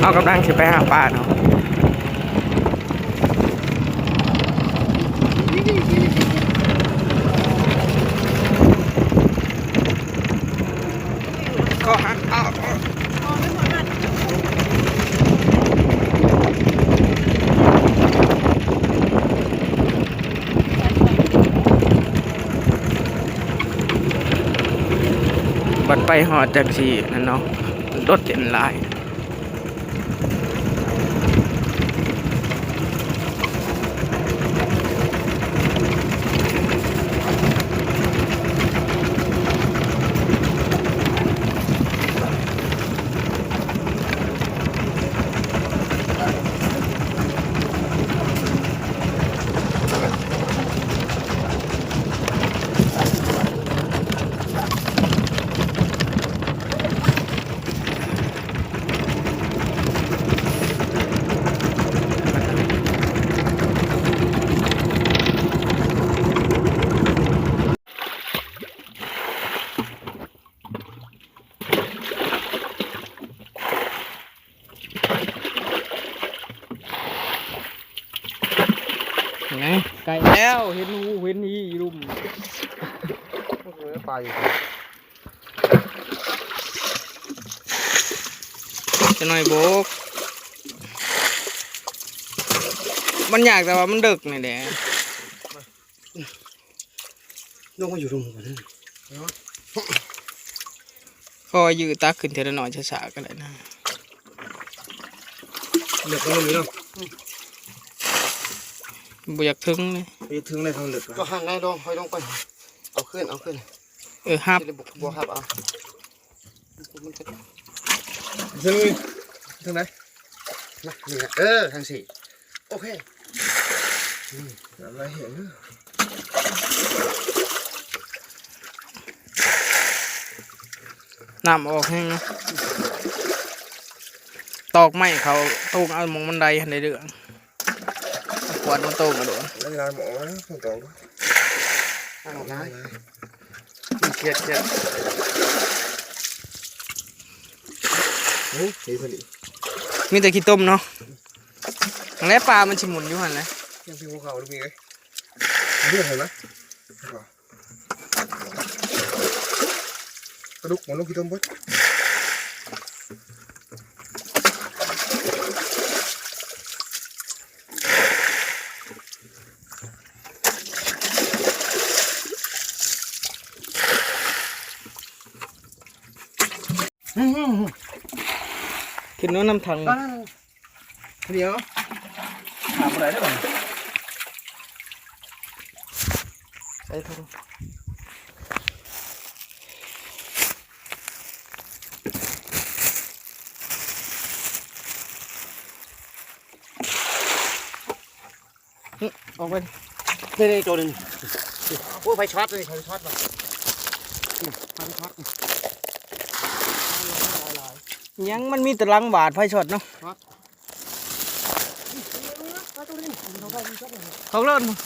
เอากำลังสิไปหาปลาเนาะก็หักเอาบัดไปหอดจากสีนั่นเนาะรถเต็มลาย เห็นไหมไก่แล้วเห็นหูเห็นหีรุมปลาอยู่จะหน่อยโบกมันอยากแต่ว่ามันดึกนี่แหละน้องก็อยู่ตรงหัวนั่นคอยยืดตักขึ้นเทละหน่อยช้าๆกันเลยนะเหลือกมันมีเนาะ บ่อยากถึงเลยไปถึงในทางเหลือกก็หันได้ดองคอยลงไป เอาขึ้นเอาขึ้นเออฮับที่บุกบัวครับเอามันจะถึงทางไหนนะนี่นะเออทางสี่โอเคอืมอะไรเห็นเนอะน้ำออกแห้งเนาะตอกไม้เขาตูงเอาหมองบันไดหันในเรื่องเอาข วดมันตูงมาโดนแล้วงานหมอนะส่งต่อก็ทางไหนเกียดเกียดเฮ้ยดีพอดีมีแต่ขี้ต้มเนาะแล้วปลา มันชิหมุนอยู่หันเลยยังพิมพ์เขาลูกมีไงเรื่องเห็นไหมกระดูกหมอนลูกกี่ต้มบ ขึ้นโน้นน้ำถังเดี๋ยวถามอะไรได้บ้างใส่ถุงนี่ออกไปนี่นี่ตัวนึงโอ้ไฟช็อตเลยไฟช็อตป่ะไฟช็อต ยังมันมีแต่ลังบาดไฟช็อตเนาะเขาเลิศมั้ง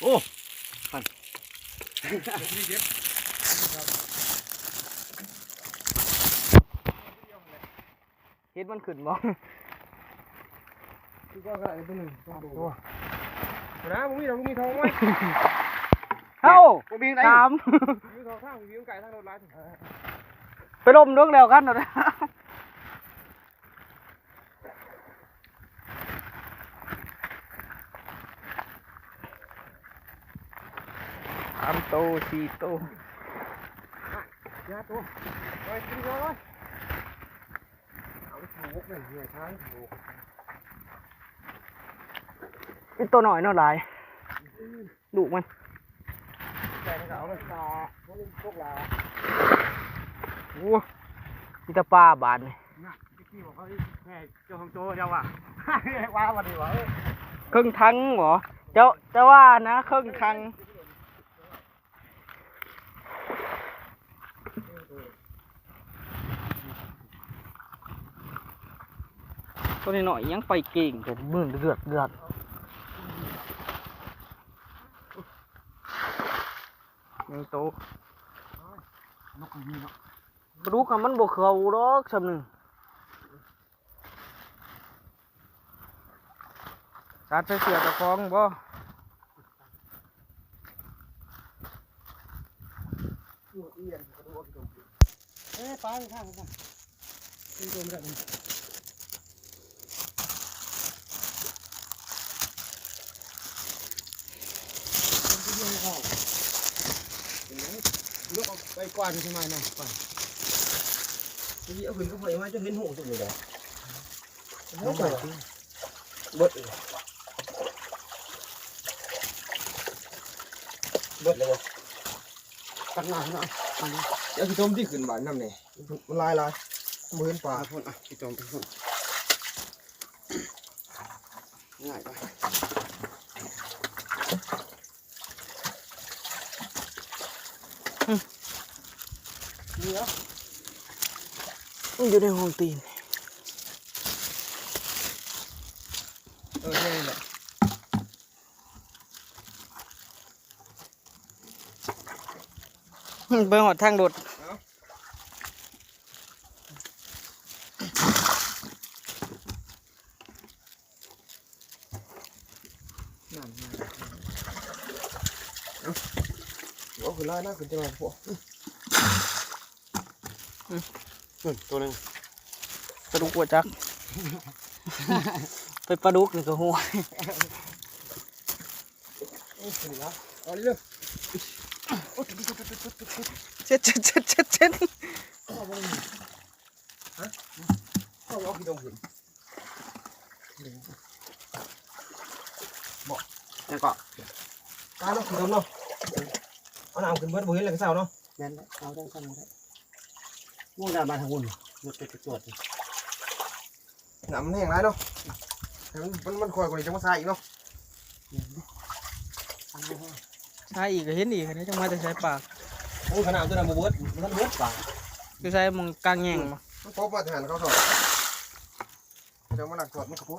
โอ้เฮ็ดมันขึ้นบ่คือก็อะไรตัวนึงตัวนะมึงมีเรามึงมีทองไหม เอ้ามึงมีไหนสามมีทองข้างมีไก่ทางรถร้านไปลมดวงแล้วกันเนาะสามโตสี่โตยาตัวไปกินเขาเลยเอาถูกเลยเนี่ยทางถูกนี่ตัวหน่อยเนาะหลายดุมัน ใจเขาเอาเลยต่อพวกพวกเราโอ้มีแต่ปลาบานนี่น่ะที่บอกเขาแค่เจ้าของโตเจ้าว่ะว่าวันนี้วะครึ่งทั้งเหรอเจ้าเจ้าว่านะครึ่งทั้งตัวนี้หน่อยยังไปเก่งแต่มือเดือดเดือด มีโตะนกของมีเนาะปลาดุกอะมันบ่เข้าดอกซำนึงสัตว์ใส่เสื้อตะคองบ่เอ้ยปลาข้างข้างนี่ตัวไม่ได้เลยลู กเอาไปกวาดทำไมนะกวาดนี่เอาขึ้นก็พอมาจะเห็นหูตัวนี้เลยเบิดเบิดเบิดเลยวะตักหน้าหน่อยเดี๋ยวพี่ต้มที่ขึ้นบ้านน้ำเนี่ยมันลายลายมือเห็นปลาพ่นอะพี่จอมพี่พ่นง่ายไป เดี๋ยว มันอยู่ในห้องตีนเออนี่แหละไปหอดทางโดดนั่นไงเอาเอาขึ้นลายนะขึ้นจะมาพวก ตัวหนึ่งปลาดุกหัวจัก ไปปลาดุกนี่ก็หัวเอาขึ้นละเอาเร็วเช็ดเช็ดเช็ดเช็ดเช็ดเข้าไปเลยฮะเข้าเอาพี่ตรงขึ้นบอกยังก็การเนาะขึ้นตรงเนาะเอาหนามขึ้นเบิดบุ้ยเลยก็เศร้าเนาะแม่นเอาได้สั่งได้ ม่วงดามาทางวุ่นรถไปตรวจหนามมันแห้งไรเนาะให้มันมันมันคอยกว่านี้จะมาใส่อีกเนาะใช่อีกก็เห็นอีกอันนี้จังมาแต่ใช้ปากโอ้ขนาดตัวนั้นบ่เบิดมันเบิดป่ะคือใช้มึงกลางแง่งมามันพบมาทหารเขาถอดเดี๋ยวมาหลักถอดมันกระพุ้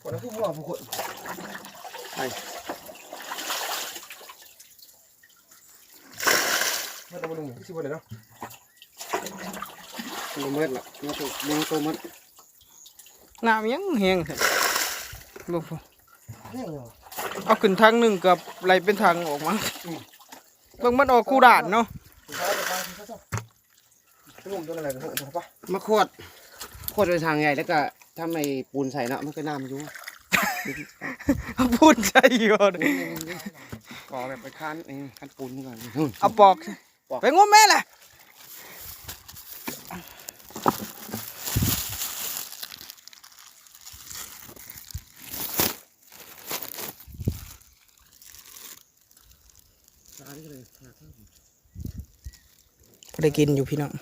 คนนั้นคือหัวผู้คนไปมาดูมาดูที่ สิบวันเลยเนาะตัวมืดละตัวตัวมือตัวมืดน้ำยังแห้งเถอะลูกแห้งเหรอเอาขึ้นทางหนึ่งกับไหลเป็นทางออกมาเบิ่งมันออกคู่ด่านเนาะถึงเขาจะไปถึงเขาจะไปงมตัวอะไรกันหัวปะมาขวดขวดไปทางใหญ่แล้วก็ทำไอ้ปูนใส่เนาะมันก็น้ำอยู่พูดใจอยู่เด้อก่อแบบไปคั้นเองคั้นปูนก่อนเอาปอก ไปงมแม่แหละสารก็เลยได้กินอยู่พี่น้อง